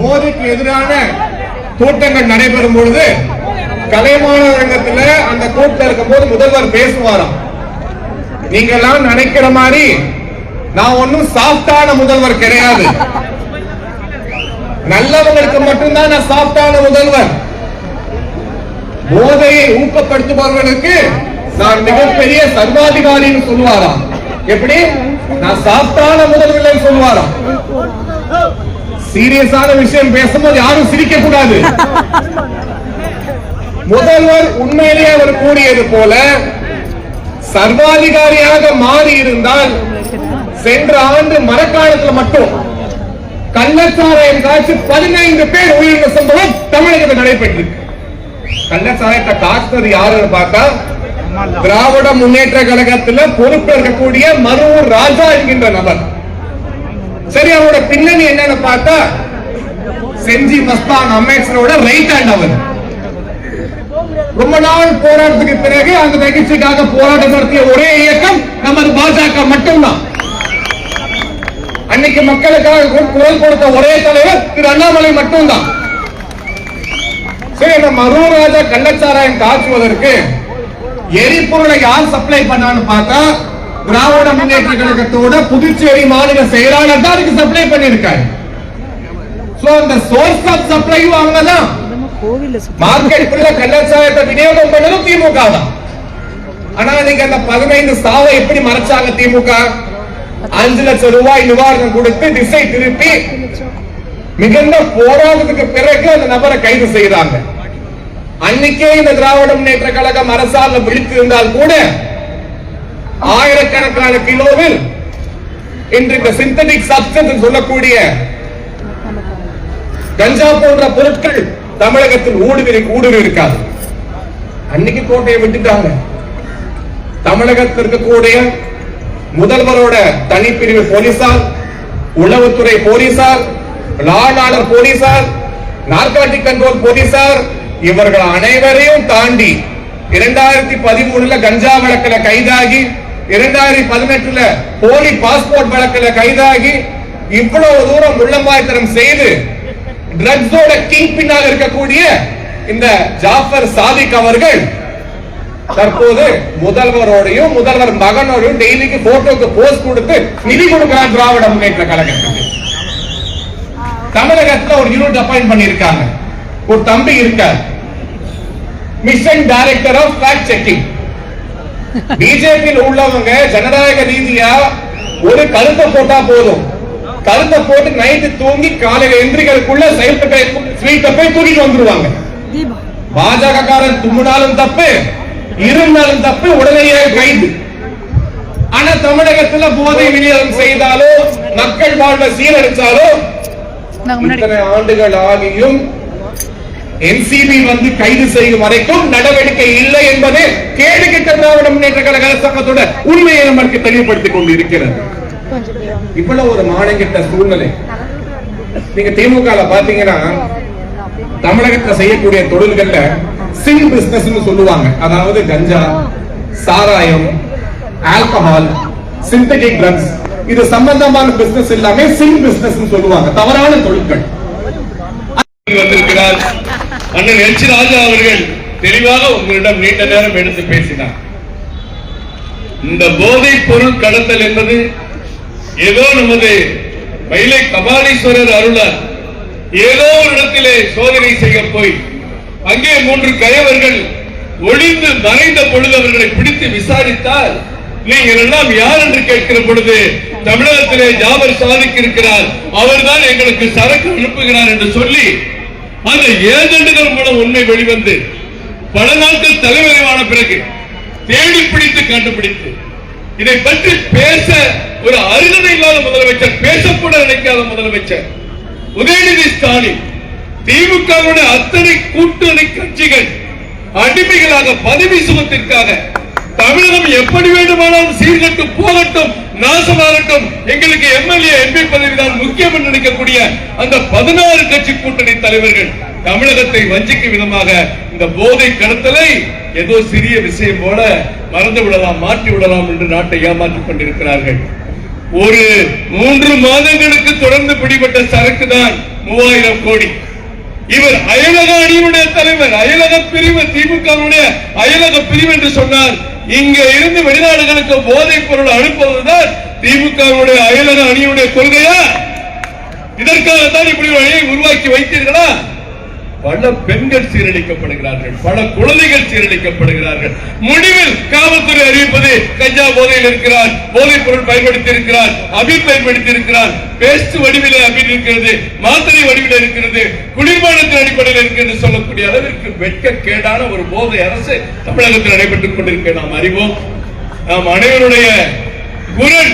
போதைக்கு எதிரான கூட்டங்கள் நடைபெறும் பொழுது கலைமான அரங்கத்துல அந்த கூட்டம் இருக்கும்போது முதல்வர் பேசுவாராம். நீங்க எல்லாம் நினைக்கிற மாதிரி நான் ஒன்னும் சாஃப்டான முதல்வர் கிடையாது. நல்லவங்களுக்கு மட்டும்தான் நான் சாஃப்டான முதல்வர் போதையை ஊக்கப்படுத்துபவர்களுக்கு நான் மிகப்பெரிய சர்வாதிகாரின்னு சொல்லுவாராம். எப்படி? நான் சாஃப்டான முதல்வர் சொல்லுவாராம். சீரியஸான விஷயம் பேசும்போது யாரும் சிரிக்க கூடாது முதல்வர் உண்மையிலேயே அவர் கூறியது போல சர்வாதிகாரியாக மாறி இருந்தால் சென்ற ஆண்டு மரக்காலத்தில் மட்டும் கள்ளச்சாராயம் காய்ச்சி பதினைந்து பேர் உயிரிழந்த சம்பவம் தமிழகத்தில் நடைபெற்றிருக்கு. கள்ளச்சாராயத்தை காய்ச்சது யாருன்னு பார்த்தா திராவிட முன்னேற்ற கழகத்துல பொறுப்பு இருக்கக்கூடிய மருவூர் ராஜா என்கின்ற நபர். சரி அவரோட பின்னணி என்னன்னு பார்த்தா செஞ்சி மஸ்தான் அமைச்சரோட ரைட் ஹேண்ட் அவர். ரொம்ப நாள் போராட்டத்துக்கு பிறகு அந்த நிகழ்ச்சிக்காக போராட்டம் நடத்திய ஒரே இயக்கம் நமது பாஜக மட்டும்தான். மக்களுக்காக குரல் கொடுத்த ஒரே தலைவர் திரு அண்ணாமலை மட்டும்தான். சரி இந்த மருவராஜா கள்ளச்சாராயம் காய்ச்சுவதற்கு எரிபொருளை யார் சப்ளை பண்ணான்னு பார்த்தா திராவிட முன்னேற்ற கழகத்தோட புதுச்சேரி மாநில செயலாளர் தான் அதுக்கு சப்ளை பண்ணிருக்காரு சோ அந்த சோர்ஸ் ஆஃப் சப்ளையும் அவங்கதான் கோவில்ல சுத்தி மார்க்கெட் விநியோகம் பண்ணதும் திமுக தான். ஆனா நீங்க அந்த பதினைந்து சாவை எப்படி மறைச்சாங்க திமுக? அஞ்சு லட்சம் ரூபாய் நிவாரணம் கொடுத்து திசை திருப்பி மிகுந்த போராட்டத்துக்கு பிறகு அந்த நபரை கைது செய்யறாங்க அன்னைக்கே இந்த திராவிட முன்னேற்ற கழகம் அரசாங்கம் விழித்திருந்தால் கூட ஆயிரக்கணக்கான கிலோவில் இன்று இந்த சிந்தடிக் சப்ஸ்டன்ஸ் சொல்லக்கூடிய கஞ்சா போன்ற பொருட்கள் தமிழகத்தில் ஊடுருவி ஊடுருவி இருக்காது. அன்னைக்கு கோட்டையை விட்டுட்டாங்க. தமிழகத்தில் இருக்கக்கூடிய முதல்வரோட தனிப்பிரிவு போலீசார் உளவுத்துறை போலீசார் லா போலீசார் நார்காட்டிக் கண்ட்ரோல் போலீசார் இவர்கள் அனைவரையும் தாண்டி இரண்டாயிரத்தி பதிமூணுல கஞ்சா வழக்கில் கைதாகி இரண்டாயிரத்தி பதினெட்டுல போலி பாஸ்போர்ட் வழக்கில் கைதாகி இவ்வளவு தூரம் உள்ளமாய்த்தனம் செய்து ட்ரக்ஸோட கிங் பின்னால் இருக்கக்கூடிய இந்த ஜாஃபர் சாதிக் அவர்கள் தற்போது முதல்வரோடையும் முதல்வர் மகனோடையும் டெய்லிக்கு போட்டோக்கு போஸ்ட் கொடுத்து நிதி கொடுக்கிறார் திராவிட முன்னேற்ற கழகத்துக்கு. தமிழகத்துல ஒரு யூனிட் அப்பாயிண்ட் பண்ணிருக்காங்க ஒரு தம்பி இருக்கார். Mission director of fact checking பிஜேபியில் உள்ளவங்க ஜனநாயக ரீதியா ஒரு கருத்தை போட்டா போதும். கருத்தை போட்டு நைட்டு தூங்கி காலையில எந்திரிகளுக்குள்ள செயல்பட்ட ஸ்வீட்டை போய் தூக்கிட்டு வந்துருவாங்க. பாஜக காரன் தும்முனாலும் தப்பு. இருந்தாலும் தப்பு உடனடியாக கைது? ஆனா தமிழகத்துல போதை விநியோகம் செய்தாலோ மக்கள் வாழ்வை சீரழிச்சாலோ இத்தனை ஆண்டுகள் ஆகியும் என்சிபி வந்து கைது செய்யும் வரைக்கும் நடவடிக்கை இல்லை என்பது கேடு கிட்ட திராவிட முன்னேற்ற கழக அரசாங்கத்தோட உண்மையை நமக்கு தெளிவுபடுத்திக் கொண்டு இருக்கிறது இவ்வளவு ஒரு மானங்கிட்ட சூழ்நிலை. நீங்க திமுக பாத்தீங்கன்னா தமிழகத்துல செய்யக்கூடிய தொழில்கள்ல சிங் பிசினஸ் சொல்லுவாங்க. அதாவது கஞ்சா சாராயம் ஆல்கஹால் சிந்தட்டிக் ட்ரக்ஸ் இது சம்பந்தமான பிசினஸ் எல்லாமே சிங் பிசினஸ் சொல்லுவாங்க. தவறான தொழில்கள். வந்திருக்கிறார். அண்ணன் எச். ராஜா அவர்கள் தெளிவாக உங்களிடம் நீண்ட நேரம் எடுத்து பேசினார். இந்த போதைப் பொருள் கடத்தல் என்பது ஏதோ நமது மயிலை கபாலீஸ்வரர் அருளார் ஏதோ ஒரு இடத்திலே சோதனை செய்ய போய் அங்கே மூன்று கயவர்கள் ஒளிந்து மறைந்த பொழுது அவர்களை பிடித்து விசாரித்தால் நீங்கள் எல்லாம் யார் என்று கேட்கிற பொழுது தமிழகத்திலே ஜாபர் சாதிக் இருக்கிறார். அவர்தான் எங்களுக்கு சரக்கு அனுப்புகிறார் என்று சொல்லி அந்த ஏஜெண்டுகள் மூலம் உண்மை வெளிவந்து பல நாட்கள் தலைவரைவான பிறகு தேடி பிடித்து கண்டுபிடித்து இதை பற்றி பேச ஒரு அருகதை இல்லாத முதலமைச்சர் பேசக்கூட நினைக்காத முதலமைச்சர் உதயநிதி ஸ்டாலின் திமுகவுடைய அத்தனை கூட்டணி கட்சிகள் அடிமைகளாக பதவி சுகத்திற்காக தமிழகம் எப்படி வேண்டுமானாலும் சீர்கட்டு போகட்டும் நாசமாகட்டும் எங்களுக்கு எம்எல்ஏ எம்பி பதவி தான் முக்கியம் என்று நினைக்கக்கூடிய அந்த பதினாறு கட்சி கூட்டணி தலைவர்கள் தமிழகத்தை வஞ்சிக்கும் விதமாக இந்த போதை கடத்தலை ஏதோ சிறிய விஷயம் போல மறந்து விடலாம் மாற்றி விடலாம் என்று நாட்டை ஏமாற்றிக் கொண்டிருக்கிறார்கள். ஒரு மூன்று மாதங்களுக்கு தொடர்ந்து பிடிபட்ட சரக்கு தான் மூவாயிரம் கோடி. இவர் அயலக அணியுடைய தலைவர் அயலக பிரிவு திமுகவுடைய அயலக பிரிவு என்று சொன்னார். இங்க இருந்து வெளிநாடுகளுக்கு போதைப் பொருள் அனுப்புவதுதான் திமுகவுடைய அயலக அணியுடைய கொள்கையா? இதற்காகத்தான் இப்படி ஒரு அணியை உருவாக்கி வைத்தீர்களா? பல பெண்கள் சீரழிக்கப்படுகிறார்கள் பல குழந்தைகள் சீரழிக்கப்படுகிறார்கள். முடிவில் காவல்துறை அறிவிப்பது கஞ்சா போதையில் இருக்கிறார் போதைப் பொருள் பயன்படுத்தி இருக்கிறார் அபின் பயன்படுத்தி இருக்கிறார் பேஸ்ட் வடிவிலே அபின் இருக்கிறது மாத்திரை வடிவில் இருக்கிறது குளிர்பானத்தின் அடிப்படையில் இருக்கிறது சொல்லக்கூடிய அளவிற்கு வெட்கக்கேடான ஒரு போதை அரசு தமிழகத்தில் நடைபெற்றுக் கொண்டிருக்க நாம் அறிவோம் நாம் அனைவருடைய குரல்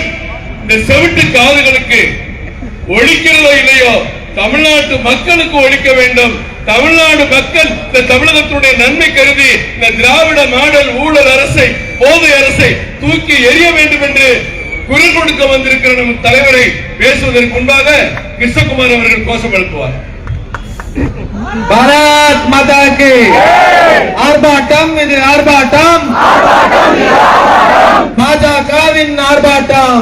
இந்த செவிட்டு காதுகளுக்கு ஒழிக்கிறதோ இல்லையோ தமிழ்நாட்டு மக்களுக்கு ஒழிக்க வேண்டும். தமிழ்நாடு மக்கள் இந்த தமிழகத்துடைய நன்மை கருதி இந்த திராவிட மாடல் ஊழல் அரசை போதை அரசை தூக்கி எறிய வேண்டும் என்று குரல் கொடுக்க வந்திருக்கிற நம் தலைவரை பேசுவதற்கு முன்பாக கிருஷ்ணகுமார் அவர்கள் கோஷம் எழுப்புவார். பாரத் மாதா கி ஆர்ப்பாட்டம் இது ஆர்ப்பாட்டம். பாஜகவின் ஆர்ப்பாட்டம்.